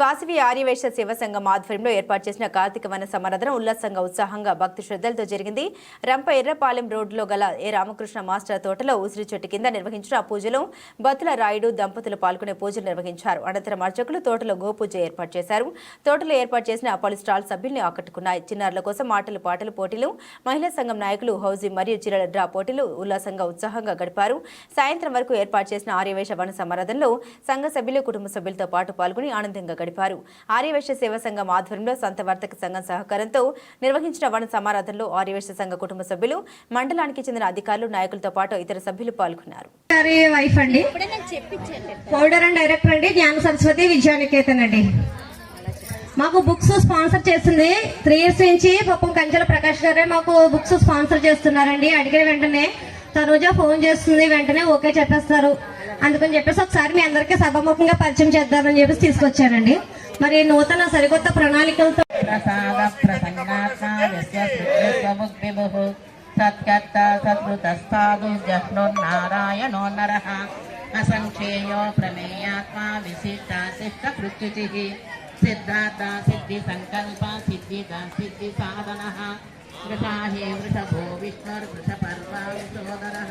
వాసవి ఆర్యవేశ శివ సంఘం ఆధ్వర్యంలో ఏర్పాటు చేసిన కార్తీక వన సమరథనం ఉల్లాసంగా ఉత్సాహంగా భక్తి శ్రద్ధలతో జరిగింది. రంప ఎర్రపాలెం రోడ్డులో గల ఏ రామకృష్ణ మాస్టర్ తోటలో ఉసిరి చెట్టు కింద నిర్వహించిన పూజలో బతుల రాయుడు దంపతులు పాల్గొనే పూజలు నిర్వహించారు. అనంతరం అర్చకులు తోటలో గోపూజ ఏర్పాటు చేశారు. తోటలో ఏర్పాటు చేసిన పలు స్టాల్ సభ్యుల్ని ఆకట్టుకున్నాయి. చిన్నారుల కోసం ఆటలు పాటలు పోటీలు మహిళా సంఘం నాయకులు హౌజీ మరియు చిరల డ్రా పోటీలు ఉల్లాసంగా ఉత్సాహంగా గడిపారు. సాయంత్రం వరకు ఏర్పాటు చేసిన ఆర్యవేశ వన సమరథంలో సంఘ సభ్యులు కుటుంబ సభ్యులతో పాటు పాల్గొని ఆనందంగా గడిపారు. ఆర్యవేశ సేవా సంఘం ఆధ్వర్యంలో సంత వర్తక సంఘం సహకారంతో నిర్వహించిన వన సమారాధనలో ఆర్యవేశ సంఘ కుటుంబ సభ్యులు మండలానికి చెందిన అధికారులు నాయకులతో పాటు ఇతర సభ్యులు పాల్గొన్నారు. అండి. ఫౌండర్ అండ్ డైరెక్టర్ అండి జ్ఞాన సరస్వతి విద్యానికేతన్ అండి. మాకు బుక్స్ స్పాన్సర్ చేస్తుంది. త్రీ ఇయర్స్ నుంచి పాపం కంచెల ప్రకాష్ గారే మాకు బుక్స్ స్పాన్సర్ చేస్తున్నారండి. అడిగిన వెంటనే తనుజ ఫోన్ చేస్తుంది వెంటనే ఓకే చెప్పేస్తారు. అందుకని చెప్పేసి ఒకసారి మీ అందరికీ సభాముఖంగా పరిచయం చేద్దామని చెప్పేసి తీసుకొచ్చానండి. మరి నూతన సరికొత్త ప్రణాళికలతో ప్రసాద ప్రసంగాత్మా యస్య సత్కర్త సత్కృతస్థాదు జహ్నుర్నారాయణో అసంక్షేయో ప్రమేయాత్మా విశిష్ట సిద్ధ కృత్యుచిః సిద్ధార్థ సిద్ధి సంకల్ప సిద్ధి సిద్ధి సాధన. వృషాహే వృషభో విష్ణుర్వృషపర్వా విశోదరः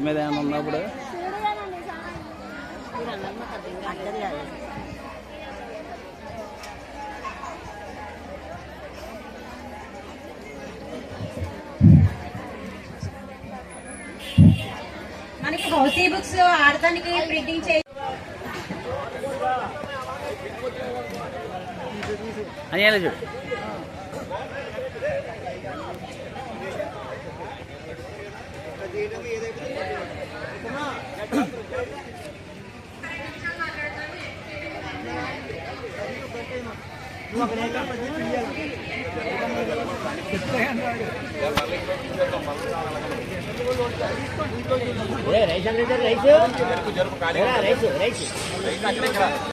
మీద ఏమైనా ఉందా ఇప్పుడు మనకి హౌసీ బుక్స్ ఆడటానికి ప్రింటింగ్ చే అని ఎలా రైస్? Rice rice. రైస్